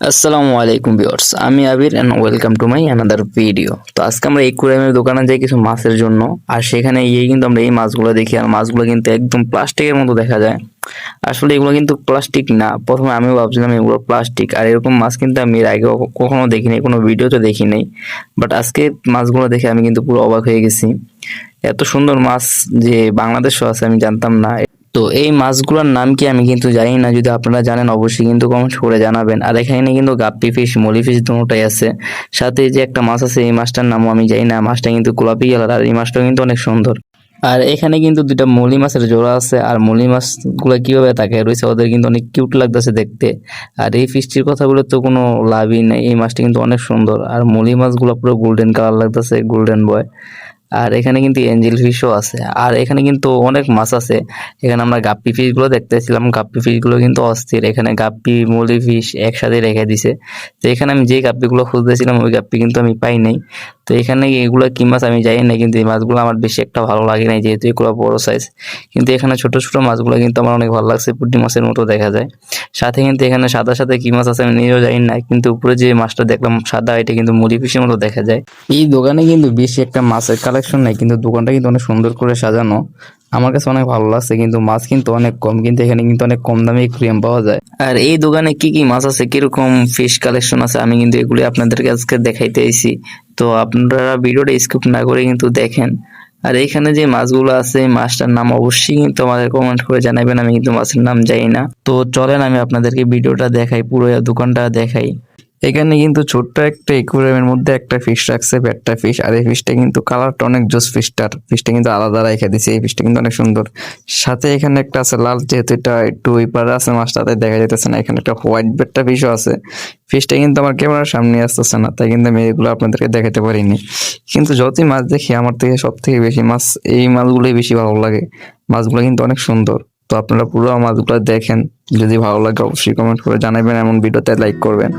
আসসালামু আলাইকুম ভিউয়ার্স, আমি Abir and welcome to my another video তো আজকে আমরা একুরিয়ামের দোকানে যাই কিছু মাছের জন্য, আর সেখানে গিয়ে কিন্তু আমরা এই মাছগুলো দেখি, আর মাছগুলো কিন্তু একদম প্লাস্টিকের মতো দেখা যায়। আসলে এগুলো কিন্তু প্লাস্টিক না, প্রথমে আমিও ভাবছিলাম এগুলো প্লাস্টিক, আর এরকম মাছ কিন্তু আমি এর আগে কখনো দেখিনি, কোনো ভিডিওতে দেখি নাই। বাট আজকে মাছগুলো দেখে আমি কিন্তু পুরো অবাক হয়ে গেছি। এত সুন্দর মাছ যে বাংলাদেশও আছে আমি জানতাম না। তো এই মাছগুলোর নাম কি আমি কিন্তু জানি না, যদি আপনারা জানেন অবশ্যই কিন্তু কমেন্ট করে জানাবেন। আর এখানে কিন্তু গাপ্পি ফিশ মলি ফিশ দুটোটাই আছে। সাথে যে একটা মাছ আছে, এই মাছটার নামও আমি জানি না, মাছটা কিন্তু গোলাপি কালার আর এই মাছটাও কিন্তু অনেক সুন্দর। আর এখানে কিন্তু দুইটা মলি মাছের জোড়া আছে, আর মলি মাছগুলো কীভাবে তাকে রয়েছে, ওদের কিন্তু অনেক কিউট লাগতেছে দেখতে। আর এই ফিশটির কথাগুলো তো কোনো লাভই নেই, এই মাছটা কিন্তু অনেক সুন্দর। আর মলি মাছগুলো পুরো গোল্ডেন কালার লাগতেছে গোল্ডেন বয় আর এখানে কিন্তু এঞ্জেল ফিশও আছে। আর এখানে কিন্তু অনেক মাছ আছে। এখানে আমরা গাপ্পি ফিশগুলো দেখতেছিলাম। গাপ্পি ফিশগুলো কিন্তু অস্থির। এখানে গাপ্পি, মলি ফিশ একসাথে রেখে দিছে। তো এখানে আমি যে গাপ্পিগুলো খুঁজতেছিলাম, ওই গাপ্পি কিন্তু আমি পাই নাই। তো এখানে এগুলো কি মাছ আমি জানি না কিন্তু এই মাছগুলো আমার বেশি একটা ভালো লাগে না যেহেতু এগুলো বড় সাইজ কিন্তু এখানে ছোট ছোট মাছগুলো কিন্তু আমার অনেক ভালো লাগছে পুঁটি মাছের মতো দেখা যায়। সাথে কিন্তু এখানে সাদা সাথে কি মাছ আছে আমি নিজেও জানি না কিন্তু উপরে যে মাছটা দেখলাম সাদা এটা কিন্তু মুড়ি ফিশের মতো দেখা যায়। এই দোকানে কিন্তু বেশি একটা মাছের কালেকশন নাই কিন্তু দোকানটা কিন্তু অনেক সুন্দর করে সাজানো। আমার কাছে অনেক ভালো লাগছে কিন্তু মাছ কিন্তু অনেক কম কিন্তু এখানে কিন্তু অনেক কম দামে ক্রিম পাওয়া যায়। আর এই দোকানে কি কি মাছ আছে কীরকম ফিশ কালেকশন আছে আমি কিন্তু এগুলি আপনাদেরকে আজকে দেখাইতে আইছি। তো আপনারা ভিডিওটা স্কিপ না করে কিন্তু দেখেন। আর এইখানে যে মাছগুলো আছে মাছটার নাম অবশ্যই কিন্তু আমাদের কমেন্ট করে জানাবেন, আমি কিন্তু মাছের নাম জানি না। তো চলেন, আমি আপনাদেরকে ভিডিওটা দেখাই, পুরো দোকানটা দেখাই। এখানে কিন্তু ছোট্ট একটা একুরিয়ামের মধ্যে একটা ফিশ রাখছে একটা ফিশ আর এই ফিশটা কিন্তু কালারটা অনেক জোস ফিশটার ফিশটা কিন্তু আলাদা রেখে দিছে, এই ফিশটা কিন্তু অনেক সুন্দর। সাথে এখানে একটা আছে লাল, যেহেতু এটা একটু ওই আছে, মাছটাতে দেখা যাইতেছে না, এখানে একটা হোয়াইট বেডটা ফিশও আছে। ফিশটা কিন্তু আমার ক্যামেরার সামনে আসতেছে না, তাই কিন্তু আমি এগুলো আপনাদেরকে দেখাতে পারিনি। কিন্তু যতই মাছ দেখি, আমার থেকে সব থেকে বেশি মাছ, এই মাছগুলোই বেশি ভালো লাগে। মাছগুলো কিন্তু অনেক সুন্দর। তো আপনারা পুরো মাছগুলো দেখেন, যদি ভালো লাগে অবশ্যই কমেন্ট করে জানাবেন, এমন ভিডিওতে লাইক করবেন।